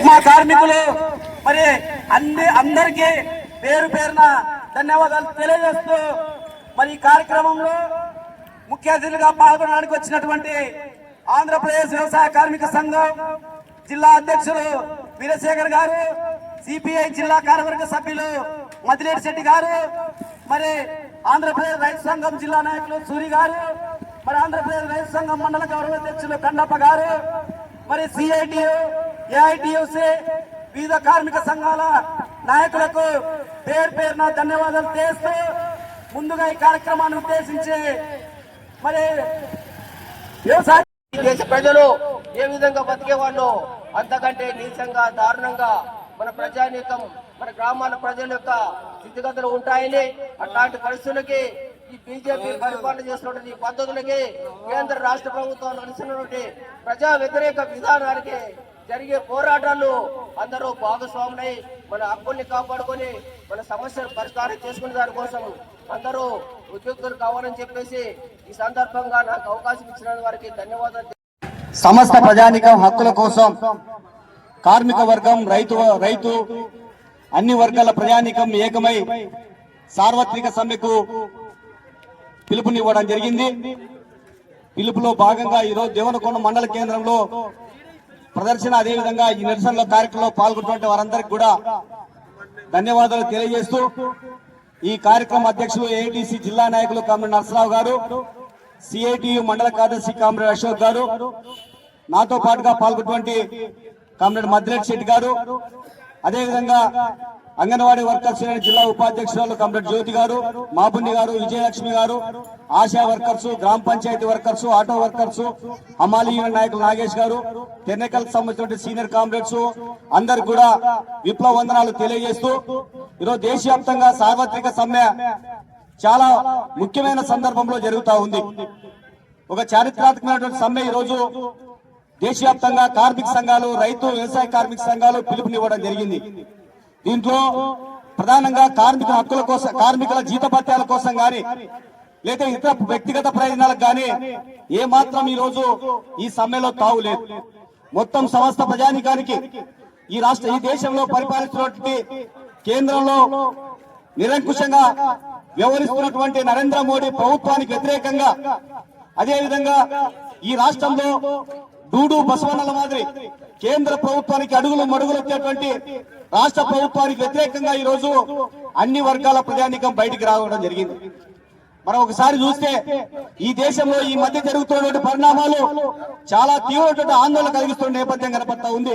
మా కార్మికులు మరి అన్ని అందరికీ పేరు పేరున ధన్యవాదాలు తెలియజేస్తూ మరి ఈ కార్యక్రమంలో ముఖ్య అతిథులుగా పాల్గొనడానికి వచ్చినటువంటి ఆంధ్రప్రదేశ్ వ్యవసాయ కార్మిక సంఘం జిల్లా అధ్యక్షులు వీరశేఖర్ గారు సిపిఐ జిల్లా కార్యవర్గ సభ్యులు మదిలేటి శెట్టి గారు మరి ఆంధ్రప్రదేశ్ రైతు సంఘం జిల్లా నాయకులు సూరి గారు మరి ఆంధ్రప్రదేశ్ రైతు సంఘం మండల గౌరవ అధ్యక్షులు కండప్ప గారు మరి సిఐటియు ఏఐటియుసి వివిధ కార్మిక సంఘాల నాయకులకు పేరు పేరున ధన్యవాదాలు చేస్తూ ముందుగా ఈ కార్యక్రమాన్ని ఉద్దేశించి మరి వ్యవసాయ దేశ ప్రజలు ఏ విధంగా బతికేవాళ్ళు? అంతకంటే నీచంగా దారుణంగా మన ప్రజానీకం మన గ్రామాల ప్రజల యొక్క స్థితిగతులు ఉంటాయని అట్లాంటి పరిస్థితులకి ఈ బీజేపీ పరిపాలన చేస్తున్నటువంటి ఈ పద్ధతులకి కేంద్ర రాష్ట్ర ప్రభుత్వాలు నడుస్తున్నటువంటి ప్రజా వ్యతిరేక విధానానికి జరిగే పోరాటాలు అందరూ భాగస్వాములై మన హక్కుల్ని కాపాడుకొని మన సమస్యలు పరిష్కారం చేసుకునే దానికోసం అందరూ ఉద్యోగులు కావాలని చెప్పేసి ఈ సందర్భంగా నాకు అవకాశం ఇచ్చిన వారికి ధన్యవాదాలు సమస్త ప్రజానికం హక్కుల కోసం కార్మిక వర్గం రైతు రైతు అన్ని వర్గాల ప్రజానికం ఏకమై సార్వత్రిక సమ్మెకు పిలుపునివ్వడం జరిగింది. పిలుపులో భాగంగా ఈరోజు దేవనకొండ మండల కేంద్రంలో ప్రదర్శన అదేవిధంగా ఈ నిరసనలో కార్యక్రమంలో పాల్గొన్నటువంటి వారందరికీ కూడా ధన్యవాదాలు తెలియజేస్తూ ఈ కార్యక్రమ అధ్యక్షులు ఏఐటిసి జిల్లా నాయకులు కామ్రేడ్ నరసరావు గారు సిఐటియు మండల కార్యదర్శి కామ్రేడ్ అశోక్ గారు నాతో పాటుగా పాల్గొన్నటువంటి కామ్రేడ్ మద్రెడ్ శెట్టి గారు అదేవిధంగా అంగన్వాడీ వర్కర్స్ జిల్లా ఉపాధ్యక్షురాలు కామ్రేడ్ జ్యోతి గారు మాబుండి గారు విజయలక్ష్మి గారు ఆశా వర్కర్స్ గ్రామ పంచాయతీ వర్కర్స్ ఆటో వర్కర్స్ హమాలి యూనియన్ నాయకులు నాగేష్ గారు టెక్నికల్ సంబంధించిన సీనియర్ కామ్రేడ్స్ అందరు కూడా విప్లవ వందనాలు తెలియజేస్తూ ఈరోజు దేశవ్యాప్తంగా సార్వత్రిక సమ్మె చాలా ముఖ్యమైన సందర్భంలో జరుగుతా ఉంది. ఒక చారిత్రాత్మకమైనటువంటి సమ్మె ఈ రోజు దేశవ్యాప్తంగా కార్మిక సంఘాలు రైతు వ్యవసాయ కార్మిక సంఘాలు పిలుపునివ్వడం జరిగింది. దీంట్లో ప్రధానంగా కార్మికుల హక్కుల కోసం కార్మికుల జీతభత్యాల కోసం గాని లేదా ఇతర వ్యక్తిగత ప్రయోజనాలకు గాని ఏ మాత్రం ఈ రోజు ఈ సమ్మెలో తావు లేదు. మొత్తం సమస్త ప్రజానికానికి ఈ రాష్ట్ర ఈ దేశంలో పరిపాలిస్తున్నటువంటి కేంద్రంలో నిరంకుశంగా వ్యవహరిస్తున్నటువంటి నరేంద్ర మోడీ ప్రభుత్వానికి వ్యతిరేకంగా అదేవిధంగా ఈ రాష్ట్రంలో డూడు బసవన్నల మాదిరి కేంద్ర ప్రభుత్వానికి అడుగులు మడుగులొచ్చేటువంటి రాష్ట్ర ప్రభుత్వానికి వ్యతిరేకంగా ఈ రోజు అన్ని వర్గాల ప్రజానికం బయటికి రావడం జరిగింది. మనం ఒకసారి చూస్తే ఈ దేశంలో ఈ మధ్య జరుగుతున్నటువంటి పరిణామాలు చాలా తీవ్రమైన ఆందోళన కలిగిస్తున్న నేపథ్యం కనపడతా ఉంది.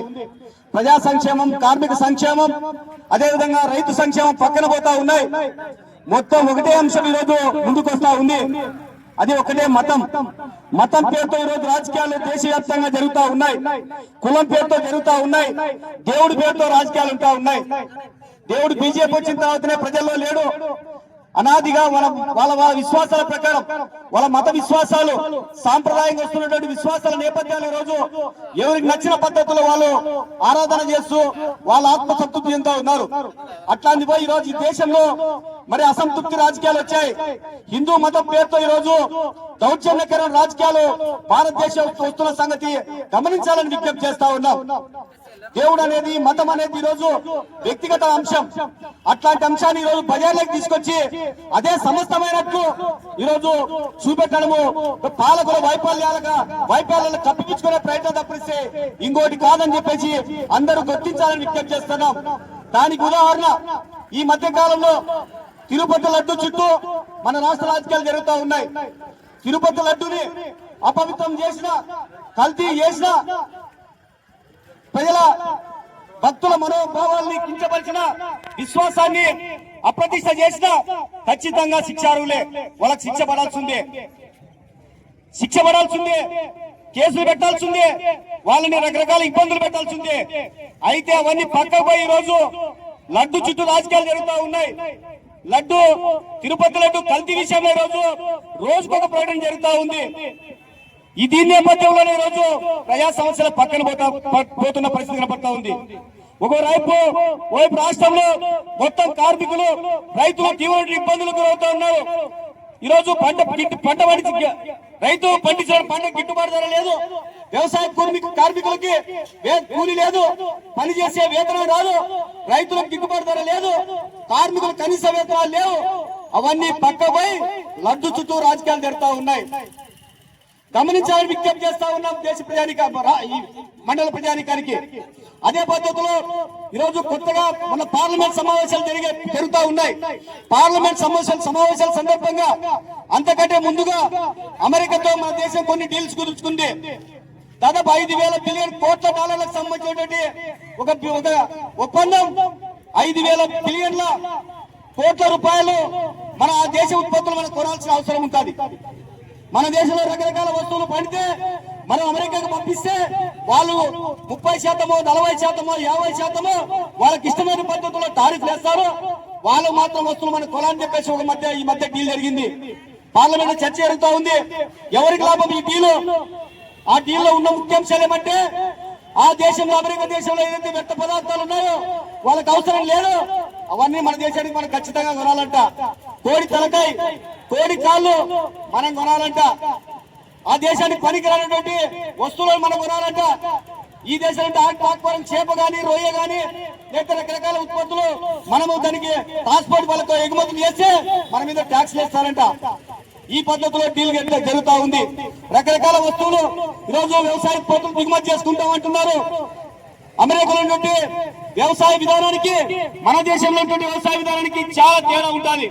ప్రజా సంక్షేమం కార్మిక సంక్షేమం అదేవిధంగా రైతు సంక్షేమం పక్కన పోతా ఉన్నాయి. మొత్తం ఒకటే అంశం ఈరోజు రోజు ముందుకు వస్తా ఉంది. అది ఒకటే మతం. మతం పేరుతో ఈరోజు రోజు రాజకీయాలు దేశవ్యాప్తంగా జరుగుతా ఉన్నాయి. కులం పేరుతో జరుగుతా ఉన్నాయి. దేవుడి పేరుతో రాజకీయాలు ఉంటా ఉన్నాయి. దేవుడు బీజేపీ వచ్చిన తర్వాతనే ప్రజల్లో లేడు. అనాదిగా వాళ్ళ వాళ్ళ వాళ్ళ విశ్వాసాల ప్రకారం వాళ్ళ మత విశ్వాసాలు సాంప్రదాయంగా వస్తున్నటువంటి విశ్వాసాల నేపథ్యాలు ఈ రోజు ఎవరికి నచ్చిన పద్ధతిలో వాళ్ళు ఆరాధన చేస్తూ వాళ్ళ ఆత్మసంతృప్తి ఎంతో ఉన్నారు. అట్లాంటి పోయి ఈ రోజు ఈ దేశంలో మరి అసంతృప్తి రాజకీయాలు వచ్చాయి. హిందూ మతం పేరుతో ఈ రోజు దౌర్జన్యకరమైన రాజకీయాలు భారతదేశం వస్తున్న సంగతి గమనించాలని విజ్ఞప్తి చేస్తా ఉన్నాం. దేవుడు అనేది మతం అనేది ఈరోజు వ్యక్తిగత అంశం. అట్లాంటి అంశాన్ని ఈ రోజు తీసుకొచ్చి అదే సమస్తమైనట్లు ఈరోజు చూపెట్టడము పాలకుల వైఫల్యాలుగా వైఫల్యాలను కప్పిపుచ్చుకునే ప్రయత్నం తప్పిస్తే ఇంకోటి కాదని చెప్పేసి అందరూ గుర్తించాలని విజ్ఞప్తి చేస్తున్నాం. దానికి ఉదాహరణ ఈ మధ్య కాలంలో తిరుపతి లడ్డు చుట్టూ మన రాష్ట్ర రాజకీయాలు జరుగుతూ ఉన్నాయి. తిరుపతి లడ్డుని అపవిత్రం చేసిన కల్తీ చేసిన ప్రజల భక్తుల మనోభావాల్ని కించపరిచిన విశ్వాసాన్ని అప్రతిష్ట చేసిన ఖచ్చితంగా శిక్షారులే వాళ్ళకి శిక్ష పడాల్సిందే. శిక్ష పడాల్సిందే. కేసులు పెట్టాల్సిందే. వాళ్ళని రకరకాల ఇబ్బందులు పెట్టాల్సిందే. అయితే అవన్నీ పక్కకు పోయి రోజు లడ్డు చుట్టూ రాజకీయాలు జరుగుతూ ఉన్నాయి. లడ్డు తిరుపతి లడ్డు కల్తీ విషయంలో ఈ రోజు రోజుకొక ప్రకటన జరుగుతూ ఉంది. ఈ దీని నేపథ్యంలోనే ఈ రోజు ప్రజా సమస్యల పక్కన పోతా పోతున్న పరిస్థితి కనపడతా ఉంది. ఒకవైపు వైపు రాష్ట్రంలో మొత్తం కార్మికులు రైతులు తీవ్ర ఇబ్బందులకు గురవుతా ఉన్నారు. ఈ రోజు పంట గిట్టు- పంట పండించి రైతు పండించిన పంట గిట్టుబాటు ధర లేదు. వ్యవసాయ కార్మిక కార్మికులకి కూలి లేదు. పని చేసే వేతనం రాదు. రైతులకు గిట్టుబాటు ధర లేదు. కార్మికులు కనీస వేతనాలు లేవు. అవన్నీ పక్కపై లడ్డు చుట్టూ రాజకీయాలు జరుగుతూ ఉన్నాయి. గమనించాలని విజ్ఞప్తి చేస్తా ఉన్నాం దేశ ప్రజానిక ఈ మండల ప్రజానికానికి. అదే పద్ధతిలో ఈరోజు కొత్తగా మన పార్లమెంట్ సమావేశాలు జరిగే జరుగుతూ ఉన్నాయి. పార్లమెంట్ సమావేశాలు సమావేశాల సందర్భంగా అంతకంటే ముందుగా అమెరికాతో మన దేశం కొన్ని డీల్స్ కుదుర్చుకుంది. దాదాపు ఐదు వేల బిలియన్ కోట్ల డాలర్లకు సంబంధించినటువంటి ఒక ఒక ఒప్పందం. ఐదు వేల బిలియన్ల కోట్ల రూపాయలు మన ఆ దేశ ఉత్పత్తులు మనం కొనాల్సిన అవసరం ఉంటుంది. మన దేశంలో రకరకాల వస్తువులు పండితే మనం అమెరికాకు పంపిస్తే వాళ్ళు ముప్పై శాతమో నలభై శాతమో యాభై శాతమో వాళ్ళకి ఇష్టమైన పద్ధతిలో టారిఫ్ వేస్తారు. వాళ్ళు మాత్రం వస్తువులు మన కొనాలని చెప్పేసి ఒక మధ్య ఈ మధ్య డీల్ జరిగింది. పార్లమెంట్ చర్చ జరుగుతూ ఉంది. ఎవరికి లాభం ఈ డీలు? ఆ డీల్లో ఉన్న ముఖ్యాంశాలు ఏమంటే ఆ దేశంలో అమెరికా దేశంలో ఏదైతే వ్యర్థ పదార్థాలు ఉన్నాయో వాళ్ళకి అవసరం లేదు. అవన్నీ మన దేశానికి మనం ఖచ్చితంగా కొనాలంట. కోడి తలకాయ కోడి కాళ్ళు మనం కొనాలంట. ఆ దేశానికి పనికిరానటువంటి వస్తువులను మనం కొనాలంట. ఈ దేశం ఆకుకూరం చేప గాని రొయ్య గాని ఇతర రకరకాల ఉత్పత్తులు మనము దానికి ట్రాన్స్పోర్ట్ వాళ్ళతో ఎగుమతులు చేస్తే మన మీద ట్యాక్స్ వేస్తారంట. ఈ పద్ధతిలో డీల్ గట్ల జరుగుతా ఉంది. రకరకాల వస్తువులు ఈరోజు వ్యవసాయ ఉత్పత్తులు దిగుమతి చేసుకుంటాం అంటున్నారు. అమెరికాలో ఉన్నటువంటి వ్యవసాయ విధానానికి మన దేశంలో ఉన్నటువంటి వ్యవసాయ విధానానికి చాలా తేడా ఉండాలి